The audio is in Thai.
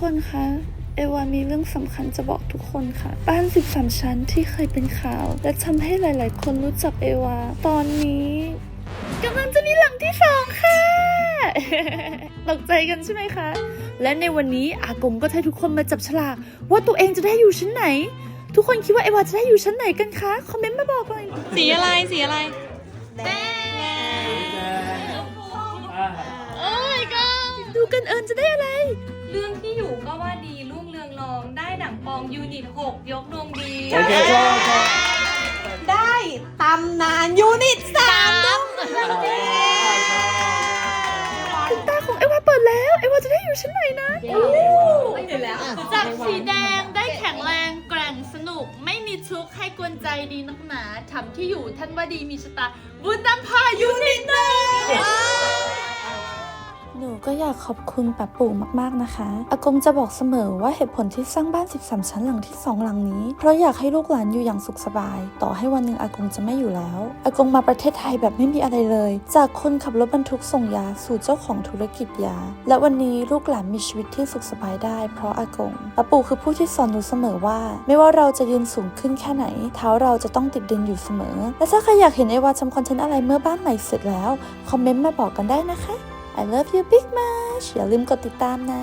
คนคะ เอวามีเรื่องสำคัญจะบอกทุกคนค่ะ บ้าน 13 ชั้นที่เคยเป็นข่าว และทำให้หลาย ๆ คนรู้จักเอวา ตอนนี้กำลังจะมีหลังที่สองค่ะตกใจกันใช่ไหมคะ และในวันนี้อากงก็ให้ทุกคนมาจับฉลาก ว่าตัวเองจะได้อยู่ชั้นไหน ทุกคนคิดว่าเอวาจะได้อยู่ชั้นไหนกันคะ คอมเมนต์มาบอกหน่อยสีอะไรสีอะไรโอ้ยก็ดูกันเอิญจะได้อะไร ดั่งปองยูนิต6ยกดวงดี โอเคชอบชอบได้ตำนานยูนิตสามด้วยถึงตาของเอวาเปิดแล้วเอวาจะได้อยู่ชั้นไหนนะไม่เห็นแล้วจากสีแดงได้แข็งแรงแกร่งสนุก ไม่มีทุกข์ให้กวนใจดีนักหนาทำที่อยู่ท่านว่าดีมีชะตาบุญนำพายุนิ ก็อยากขอบคุณป้าปู่มากๆนะคะ อากงจะบอกเสมอว่าเหตุผลที่สร้างบ้าน 13 ชั้นหลังที่ 2 หลังนี้ เพราะอยากให้ลูกหลานอยู่อย่างสุขสบาย ต่อให้วันหนึ่งอากงจะไม่อยู่แล้ว อากงมาประเทศไทยแบบไม่มีอะไรเลย จากคนขับรถบรรทุกส่งยาสู่เจ้าของธุรกิจยา และวันนี้ลูกหลานมีชีวิตที่สุขสบายได้ เพราะอากงป้าปู่คือผู้ที่สอนหนูเสมอว่า ไม่ว่าเราจะยืนสูงขึ้นแค่ไหน เท้าเราจะต้องติดดินอยู่เสมอ และถ้าใครอยากเห็นเอวาทำคอนเทนต์อะไรเมื่อบ้านใหม่เสร็จแล้ว คอมเมนต์มาบอกกันได้นะคะ I love you big much อย่าลืมกดติดตามนะ